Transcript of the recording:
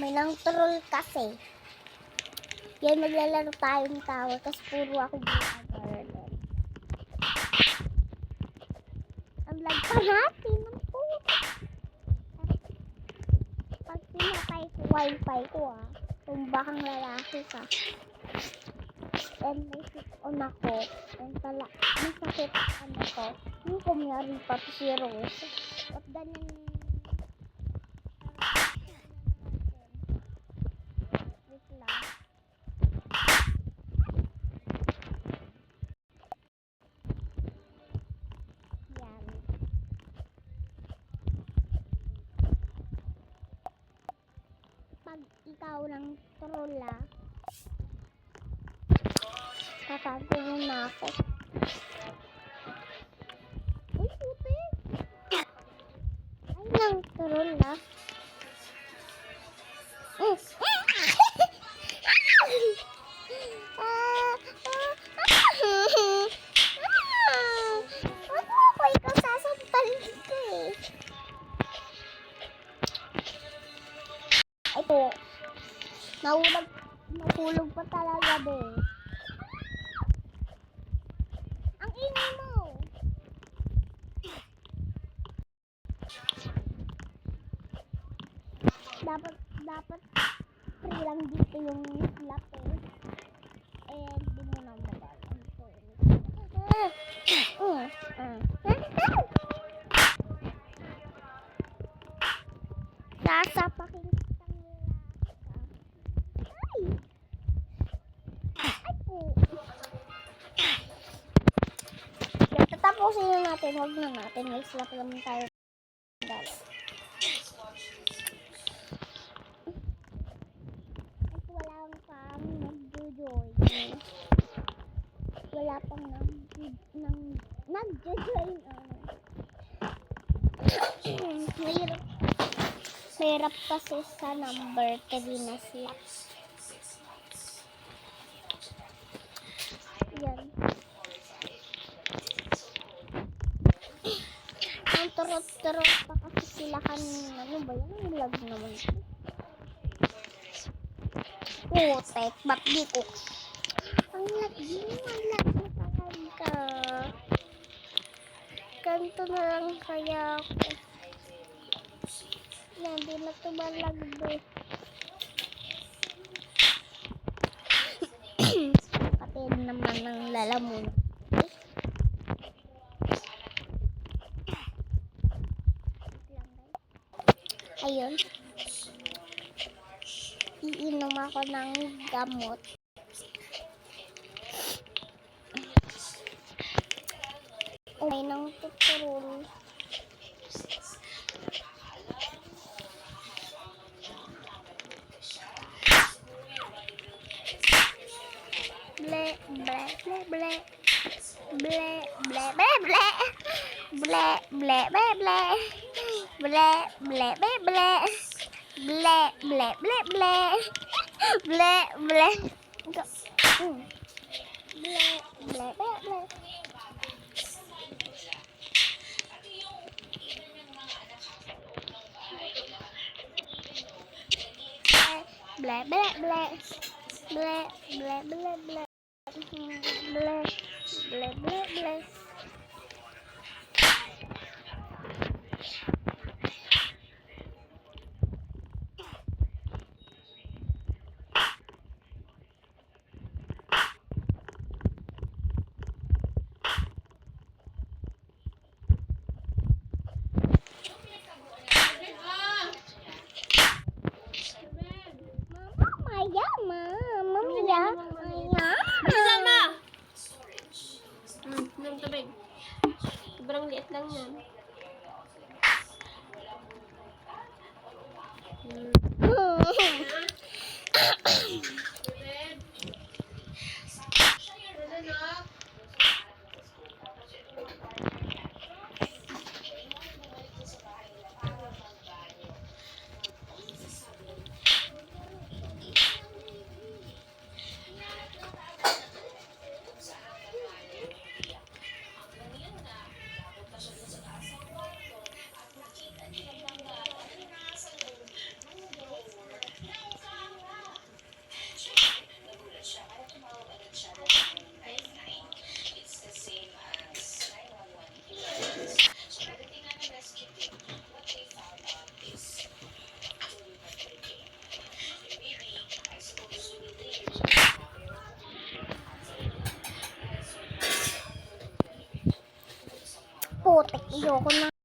May nang troll kasi. Yan, maglalaro tayo ng tower kasi puro ako ginagawa doon. Ang lag pa natin ng puto. Pag pinatay ko wifi ko ah, tumba kang lalaki ka. And may sit on ako. And tala, may sakit ano ko. Yung kumyari pati si Rose. At ganyan Wait lang. Yan. Ikaw ng trolla, tatago mo na ako. Uy, puti! Ay, ng trolla. Nahulog, nahulog pa talaga be. Ang ingay mo. Dapat, dapat free lang dito yung slap eh. Eh, di mo na magalang to. Ah, ah, ah. Yan, tatapusin na natin. Huwag na natin. May slap naman tayo. Guys. At wala pang nag-join. Wala pang nag-join. Mahirap. Mahirap kasi sa number 3 na slap. Yan. Ang turot-turot pa kasi sila kanina. Ano ba yan? Ang lag naman. Putek, ba't di ko? Ang lag yun, ang lag na talaga. Ganito na lang kaya ako. Yan, di na tumalag. Pati naman ng lalamon. Ayun. Iinom ako ng gamot. Umay ng tuturol. Ble, ble, ble, ble. Ble, ble, ble, ble. Ble, ble, ble, ble. Ble, ble, ble, ble. Ble, ble, ble, ble. Ble, ble. Go. Mm. Ble, ble, ble, ble. Ble, ble, ble. Ble, ble, ble, ble. Mhm. Ble, ble, ble, Sobrang liit lang yan. Hmm. โยก็น่า